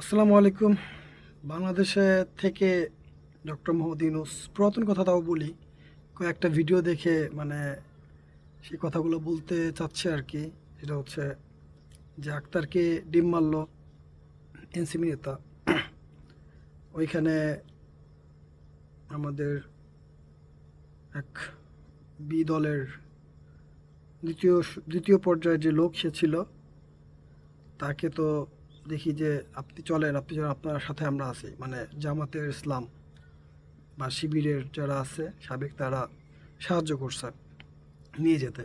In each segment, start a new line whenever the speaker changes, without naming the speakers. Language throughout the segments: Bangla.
আসসালামু আলাইকুম। বাংলাদেশে থেকে ডক্টর মোহাম্মদ ইউনুস পুরাতন কথা তাও বলি, কয়েকটা ভিডিও দেখে মানে সেই কথাগুলো বলতে চাচ্ছে আর কি। সেটা হচ্ছে যে আক্তারকে ডিম মারল এনসিবি নেতা। ওইখানে আমাদের এক বি দলের দ্বিতীয় দ্বিতীয় পর্যায়ের যে লোক সে ছিল, তাকে তো দেখি যে আপনি চলেন আপনি চলেন আপনার সাথে আমরা আছি। মানে জামাতের ইসলাম বা শিবিরের যারা আছে, সাবেক তারা সাহায্য করছে নিয়ে যেতে।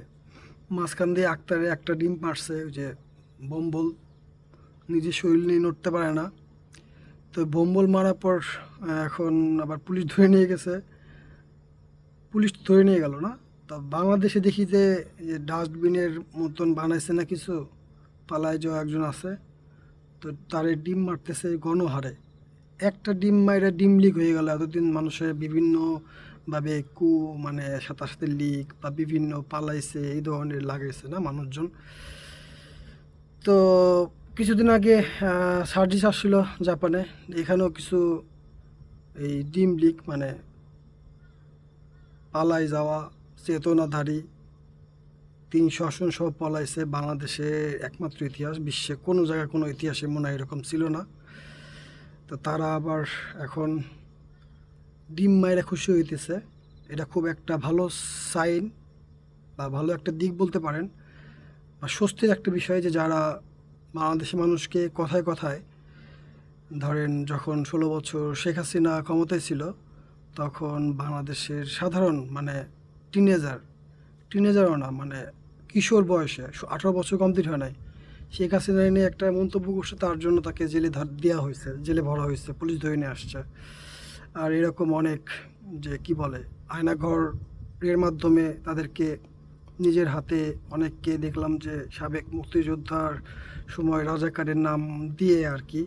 মাঝখান দিয়ে আক্তারে একটা ডিম মারছে যে বম্বল। নিজের শরীর নিয়ে নড়তে পারে না। তো বম্বল মারার পর এখন আবার পুলিশ ধরে নিয়ে গেছে। পুলিশ ধরে নিয়ে গেল না? তা বাংলাদেশে দেখি যে ডাস্টবিনের মতন বানাইছে না কিছু, পালায় যাওয়া একজন আছে। তো তারে ডিম মারতেছে গণহারে। একটা ডিম মাইরে ডিম লিক হয়ে গেল, এতদিন মানুষের বিভিন্ন ভাবে কু মানে সাথে সাথে লিক বা বিভিন্ন পালাইছে, এই ধরনের লাগাইছে না মানুষজন। তো কিছুদিন আগে সার্জিস আসছিল জাপানে, এখানেও কিছু এই ডিম লিক মানে পালাই যাওয়া চেতনাধারী তিনশো আসন সহ পলাইছে বাংলাদেশে একমাত্র ইতিহাস, বিশ্বে কোনো জায়গায় কোনো ইতিহাসে মনে হয় এরকম ছিল না। তো তারা আবার এখন ডিম মায়েরা খুশি হইতেছে। এটা খুব একটা ভালো সাইন বা ভালো একটা দিক বলতে পারেন। বা স্বস্তির একটা বিষয় যে যারা বাংলাদেশের মানুষকে কথায় কথায় ধরেন যখন ষোলো বছর শেখ হাসিনা ক্ষমতায় ছিল, তখন বাংলাদেশের সাধারণ মানে টিনেজার টিনেজারও না মানে কিশোর বয়সে আঠারো বছর কমপ্লিট হয় নাই। শেখ হাসিনা নিয়ে একটা মন্তব্য করছে, তার জন্য তাকে জেলে ধর দেওয়া হয়েছে, জেলে ভরা হয়েছে, পুলিশ ধরে নিয়ে আসছে। আর এরকম অনেক যে কি বলে, আয়নাঘর এর মাধ্যমে তাদেরকে নিজের হাতে অনেককে দেখলাম যে সাবেক মুক্তিযোদ্ধার সময় রাজাকারের নাম দিয়ে আর কি,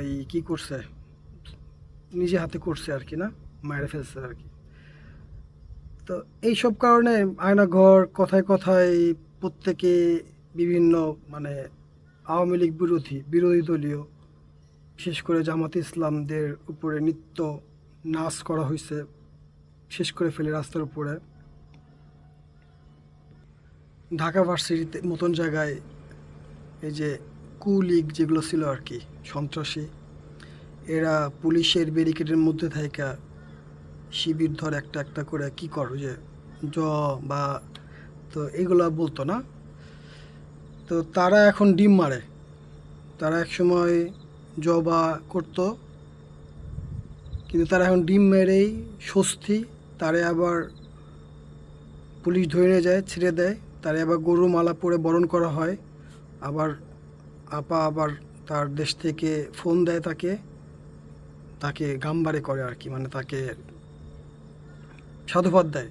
এই কী করছে, নিজে হাতে করছে আর কি না মায়েরা ফেলছে আর কি। তো এইসব কারণে আয়নাঘর কথায় কথায় প্রত্যেকে বিভিন্ন মানে আওয়ামী লীগ বিরোধী বিরোধী দলীয়, বিশেষ করে জামাত ইসলামদের উপরে নিত্য নাচ করা হয়েছে শেষ করে ফেলে রাস্তার উপরে। ঢাকা ভার্সিটিতে মতন জায়গায় এই যে কু লীগ যেগুলো ছিল আর কি, সন্ত্রাসী, এরা পুলিশের ব্যারিকেডের মধ্যে থাকা শিবির ধর একটা একটা করে কি করো যে জ, বা, তো এগুলো বলতো না? তো তারা এখন ডিম মারে। তারা এক সময় জ, বা করতো। কিন্তু তারা এখন ডিম মেরেই স্বস্তি। তারে আবার পুলিশ ধরে নিয়ে যায়, ছেড়ে দেয়। তারে আবার গরু মালা পরে বরণ করা হয়। আবার আপা আবার তার দেশ থেকে ফোন দেয় তাকে। তাকে গাম্বারে করে আর কি মানে তাকে সাধুবাদ দেয়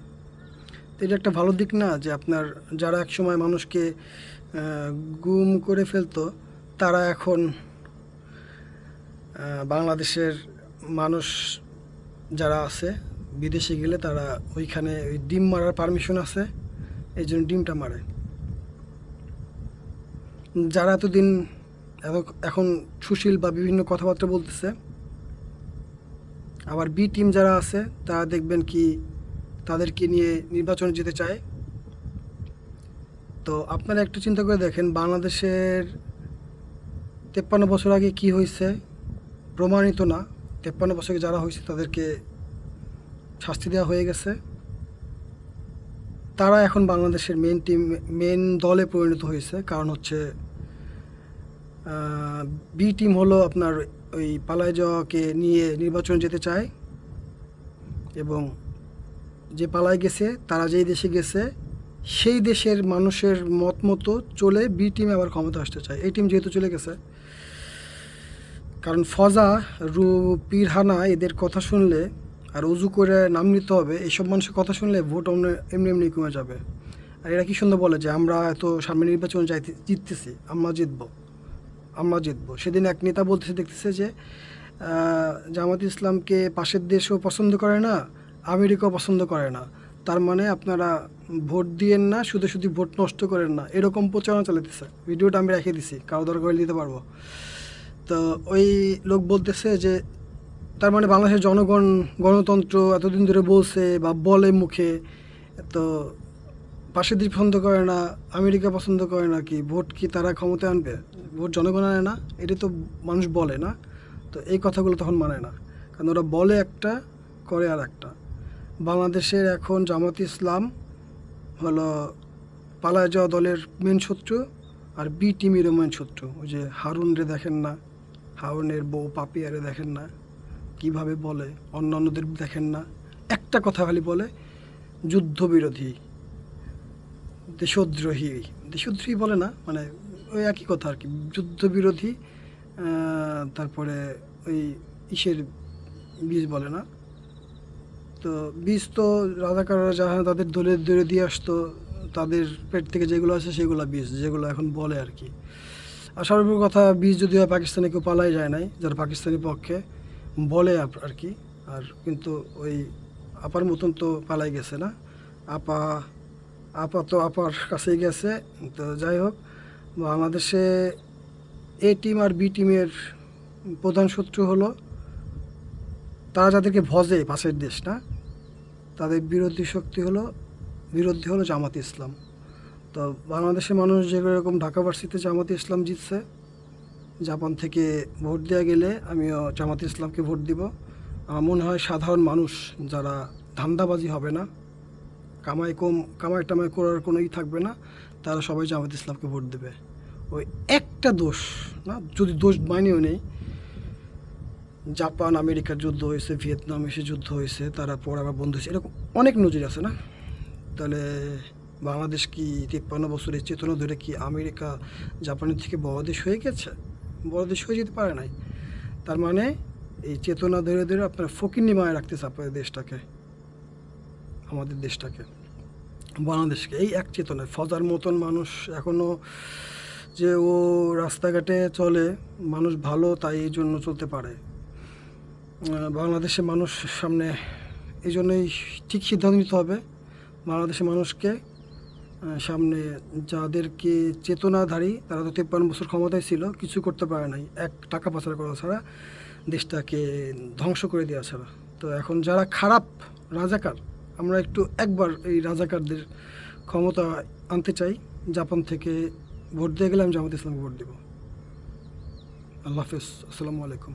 এটা একটা ভালো দিক না যে আপনার যারা একসময় মানুষকে গুম করে ফেলতো, তারা এখন বাংলাদেশের মানুষ যারা আছে, বিদেশে গেলে তারা ওইখানে ওই ডিম মারার পারমিশন আছে, এই জন্য ডিমটা মারে। যারা এতদিন এত- এখন সুশীল বা বিভিন্ন কথাবার্তা বলতেছে, আবার বি টিম যারা আছে, তারা দেখবেন কি তাদেরকে নিয়ে নির্বাচনে যেতে চায়। তো আপনারা একটু চিন্তা করে দেখেন, বাংলাদেশের তেপ্পান্ন বছর আগে কি হয়েছে প্রমাণিত না। তেপ্পান্ন বছর আগে যারা হয়েছে তাদেরকে শাস্তি দেওয়া হয়ে গেছে। তারা এখন বাংলাদেশের মেন টিম মেন দলে পরিণত হয়েছে। কারণ হচ্ছে বি টিম হলো আপনার ওই পালায় যাওয়াকে নিয়ে নির্বাচন যেতে চায় এবং যে পালায় গেছে, তারা যেই দেশে গেছে, সেই দেশের মানুষের মত মতো চলে বি টিমে আবার ক্ষমতা আসতে চায়। এই টিম যেহেতু চলে গেছে, কারণ ফজা, রু পিরহানা এদের কথা শুনলে আর উজু করে নাম নিতে হবে এইসব মানুষের কথা শুনলে ভোট এমনি এমনি কমে যাবে। আর এরা কি সুন্দর বলে যে, আমরা এত সামনে নির্বাচন যাইতে, জিততেছি, আমরা জিতবো আমরা জিতবো। সেদিন এক নেতা বলতেছে, দেখতেছে যে জামাত ইসলামকে পাশের দেশও পছন্দ করে না আমেরিকাও পছন্দ করে না। তার মানে আপনারা ভোট দিয়েন না, শুধু শুধু ভোট নষ্ট করেন না। এরকম প্রচারণা চালাতেছে ভিডিওটা আমি রেখে দিছি, কারও দরকার হলে দিতে পারব। তো ওই লোক বলতেছে যে, তার মানে বাংলাদেশের জনগণ, গণতন্ত্র এতদিন ধরে বলছে বা বলে মুখে, তো পাশের দেশ পছন্দ করে না, আমেরিকা পছন্দ করে না কি, ভোট কি তারা ক্ষমতায় আনবে? ভোট জনগণ আনে না এটা তো মানুষ বলে না। তো এই কথাগুলো তখন মানে না। কারণ ওরা বলে একটা, করে আর একটা বাংলাদেশের এখন জামাত ইসলাম হলো পালায় যাওয়া দলের মেন শত্রু আর বি টিমেরও মেন শত্রু। ওই যে হারুন রে দেখেন না, হারুনের বউ পাপিয়ারে দেখেন না, কীভাবে বলে অন্যান্যদের দেখেন না। একটা কথা খালি বলে, যুদ্ধবিরোধী, দেশদ্রোহী দেশদ্রোহী বলে না মানে ওই একই কথা আর কি। যুদ্ধবিরোধী তারপরে ওই ইসের বীজ বলে না। তো বীজ তো রাজাকাররা যারা তাদের দলে দলে দিয়ে আসতো, তাদের পেট থেকে যেগুলো আছে সেগুলো বীজ, যেগুলো এখন বলে আর কি। আর সর্বোপরি কথা, বীজ যদি হয় পাকিস্তানে কেউ পালাই যায় নাই, যারা পাকিস্তানি পক্ষে বলে আর কি। আর কিন্তু ওই আপার মতন তো পালাই গেছে না। আপা আপা তো আপার কাছেই গেছে। তো যাই হোক, বাংলাদেশে এ টিম আর বি টিমের প্রধান শত্রু হলো তারা যাদেরকে ভজে পাশের দেশ, না? তাদের বিরোধী শক্তি হলো, বিরোধী হলো জামাত ইসলাম। তো বাংলাদেশের মানুষ যেরকম ঢাকা ভার্সিটিতে জামাত ইসলাম জিতছে, জাপান থেকে ভোট দেওয়া গেলে আমিও জামাত ইসলামকে ভোট দিব। আমার মনে হয় সাধারণ মানুষ যারা ধান্দাবাজি হবে না, কামাই কম, কামাই টামাই করার কোনো ই থাকবে না, তারা সবাই জামাত ইসলামকে ভোট দেবে। ওই একটা দোষ না, যদি দোষ মানিও নেই জাপান, আমেরিকার যুদ্ধ হয়েছে, ভিয়েতনাম এসে যুদ্ধ হয়েছে, তারা পর আবার বন্ধ হয়েছে। এরকম অনেক নজির আছে না? তাহলে বাংলাদেশ কি তিপ্পান্ন বছরের চেতনা ধরে কি আমেরিকা জাপানের থেকে বড় দেশ হয়ে গেছে? বড় দেশ হয়ে যেতে পারে নাই। তার মানে এই চেতনা ধরে ধরে আপনার ফকির নিমায় রাখতেছে আপনাদের দেশটাকে, আমাদের দেশটাকে, বাংলাদেশকে। এই এক চেতনায় ফজার মতন মানুষ এখনও যে ও রাস্তাঘাটে চলে, মানুষ ভালো তাই এই জন্য চলতে পারে। বাংলাদেশের মানুষ সামনে এই জন্যই ঠিক সিদ্ধান্ত নিতে হবে বাংলাদেশের মানুষকে সামনে যাদেরকে চেতনাধারী, তারা তো তেপ্পান্ন বছর ক্ষমতায় ছিল, কিছু করতে পারে নাই। এক টাকা পাচার করা ছাড়া দেশটাকে ধ্বংস করে দেওয়া ছাড়া। তো এখন যারা খারাপ রাজাকার, আমরা একটু একবার এই রাজাকারদের ক্ষমতা আনতে চাই। জাপান থেকে ভোট দিয়ে গেলে আমি জামাত ইসলামকে ভোট দেবো। আল্লাহ হাফেজ। আসসালামু আলাইকুম।